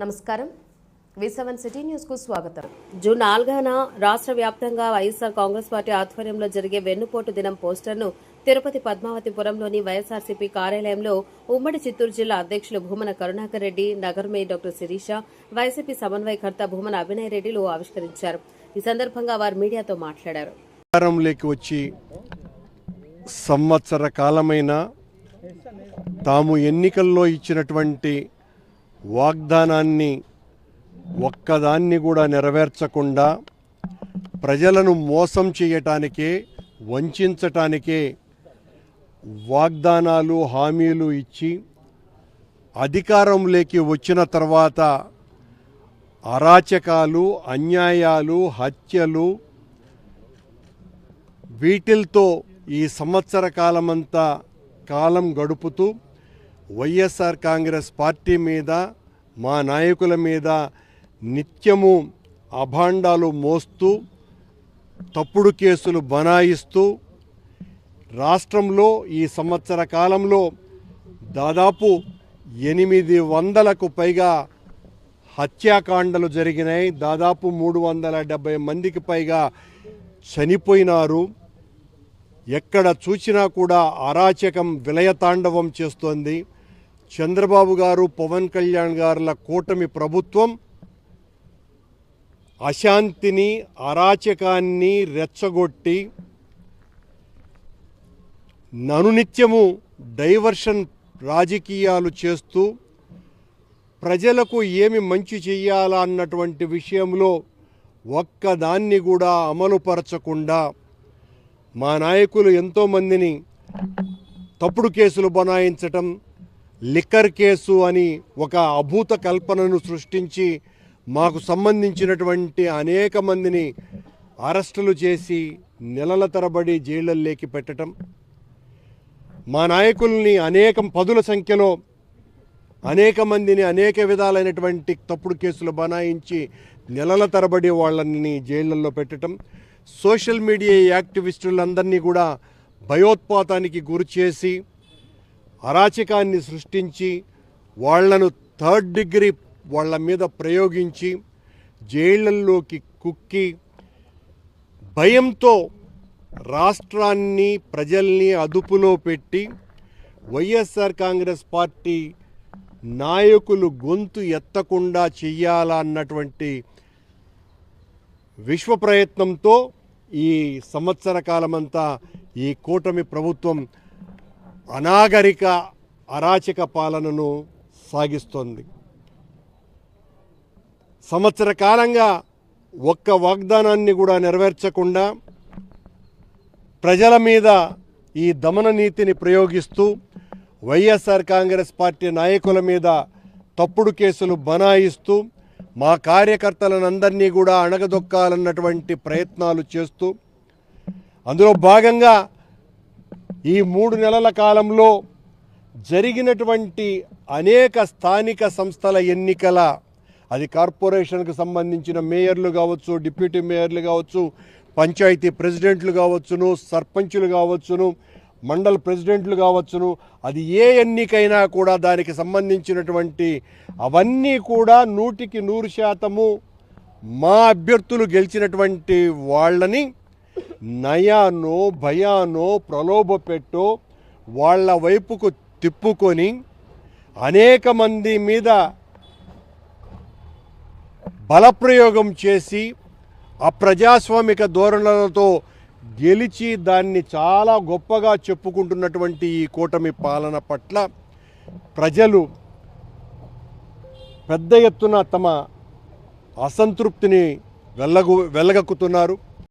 నమస్కారం. విసవన్ సిటీ న్యూస్కు స్వాగతం. జూన్ నాలుగున రాష్ట్ర వ్యాప్తంగా వైఎస్ఆర్ కాంగ్రెస్ పార్టీ ఆధ్వర్యంలో జరిగే వెన్నుపోటు దినం పోస్టర్ను తిరుపతి పద్మావతిపురంలోని వైఎస్ఆర్సీపీ కార్యాలయంలో ఉమ్మడి చిత్తూరు జిల్లా అధ్యక్షులు భూమన కరుణాకర్ రెడ్డి నగర మేయర్ డాక్టర్ శిరీష వైసీపీ సమన్వయకర్త భూమన అభినయ్ రెడ్డిలు ఆవిష్కరించారు. ఈ సందర్భంగా వారు మీడియాతో మాట్లాడారు. వచ్చి సంవత్సర కాలమైన తాము ఎన్నికల్లో ఇచ్చినటువంటి వాగ్దానాన్ని ఒక్కదాన్ని కూడా నెరవేర్చకుండా ప్రజలను మోసం చేయటానికే వంచటానికే వాగ్దానాలు హామీలు ఇచ్చి అధికారంలోకి వచ్చిన తర్వాత అరాచకాలు అన్యాయాలు హత్యలు వీటిల్తో ఈ సంవత్సర కాలమంతా కాలం గడుపుతూ వైఎస్ఆర్ కాంగ్రెస్ పార్టీ మీద మా నాయకుల మీద నిత్యము అభాండాలు మోస్తూ తప్పుడు కేసులు బనాయిస్తూ రాష్ట్రంలో ఈ సంవత్సర కాలంలో దాదాపు ఎనిమిది వందలకు పైగా హత్యాకాండలు జరిగినాయి. దాదాపు మూడు వందల డెబ్బై మందికి పైగా చనిపోయినారు. ఎక్కడ చూసినా కూడా అరాచకం విలయతాండవం చేస్తోంది. చంద్రబాబు గారు పవన్ కళ్యాణ్ గారుల కూటమి ప్రభుత్వం అశాంతిని అరాచకాన్ని రెచ్చగొట్టి ననునిత్యము డైవర్షన్ రాజకీయాలు చేస్తూ ప్రజలకు ఏమి మంచి చెయ్యాలా అన్నటువంటి విషయంలో ఒక్కదాన్ని కూడా అమలుపరచకుండా మా నాయకులు ఎంతోమందిని తప్పుడు కేసులు బనాయించటం లిక్కర్ కేసు అని ఒక అభూత కల్పనను సృష్టించి మాకు సంబంధించినటువంటి అనేక మందిని అరెస్టులు చేసి నెలల తరబడి జైళ్ళల్లోకి పెట్టటం. మా నాయకుల్ని అనేకం పదుల సంఖ్యలో అనేక మందిని అనేక విధాలైనటువంటి తప్పుడు కేసులు బనాయించి నెలల తరబడి వాళ్ళని జైళ్ళల్లో పెట్టడం సోషల్ మీడియా యాక్టివిస్టులందరినీ కూడా భయోత్పాతానికి గురి చేసి అరాచకాన్ని సృష్టించి వాళ్ళను థర్డ్ డిగ్రీ వాళ్ళ మీద ప్రయోగించి జైళ్ళల్లోకి కుక్కి భయంతో రాష్ట్రాన్ని ప్రజల్ని అదుపులో పెట్టి వైఎస్ఆర్ కాంగ్రెస్ పార్టీ నాయకులు గొంతు ఎత్తకుండా చెయ్యాలన్నటువంటి విశ్వ ప్రయత్నంతో ఈ సంవత్సర కాలమంతా ఈ కూటమి ప్రభుత్వం అనాగరిక అరాచక పాలనను సాగిస్తోంది. సంవత్సర కాలంగా ఒక్క వాగ్దానాన్ని కూడా నెరవేర్చకుండా ప్రజల మీద ఈ దమన నీతిని ప్రయోగిస్తూ వైఎస్ఆర్ కాంగ్రెస్ పార్టీ నాయకుల మీద తప్పుడు కేసులు బనాయిస్తూ మా కార్యకర్తలనందరినీ కూడా అణగదొక్కాలన్నటువంటి ప్రయత్నాలు చేస్తూ అందులో భాగంగా ఈ మూడు నెలల కాలంలో జరిగినటువంటి అనేక స్థానిక సంస్థల ఎన్నికల అది కార్పొరేషన్కు సంబంధించిన మేయర్లు కావచ్చు డిప్యూటీ మేయర్లు కావచ్చు పంచాయతీ ప్రెసిడెంట్లు కావచ్చును సర్పంచులు కావచ్చును మండల ప్రెసిడెంట్లు కావచ్చును అది ఏ ఎన్నికైనా కూడా దానికి సంబంధించినటువంటి అవన్నీ కూడా నూటికి నూరు శాతము మా అభ్యర్థులు గెలిచినటువంటి వాళ్ళని నయానో భయానో ప్రలోభపెట్టో వాళ్ళ వైపుకు తిప్పుకొని అనేక మంది మీద బలప్రయోగం చేసి అప్రజాస్వామిక ధోరణులతో గెలిచి దాన్ని చాలా గొప్పగా చెప్పుకుంటున్నటువంటి ఈ కూటమి పాలన పట్ల ప్రజలు పెద్ద ఎత్తున తమ అసంతృప్తిని వెళ్ళగు వెళ్ళగక్కుతున్నారు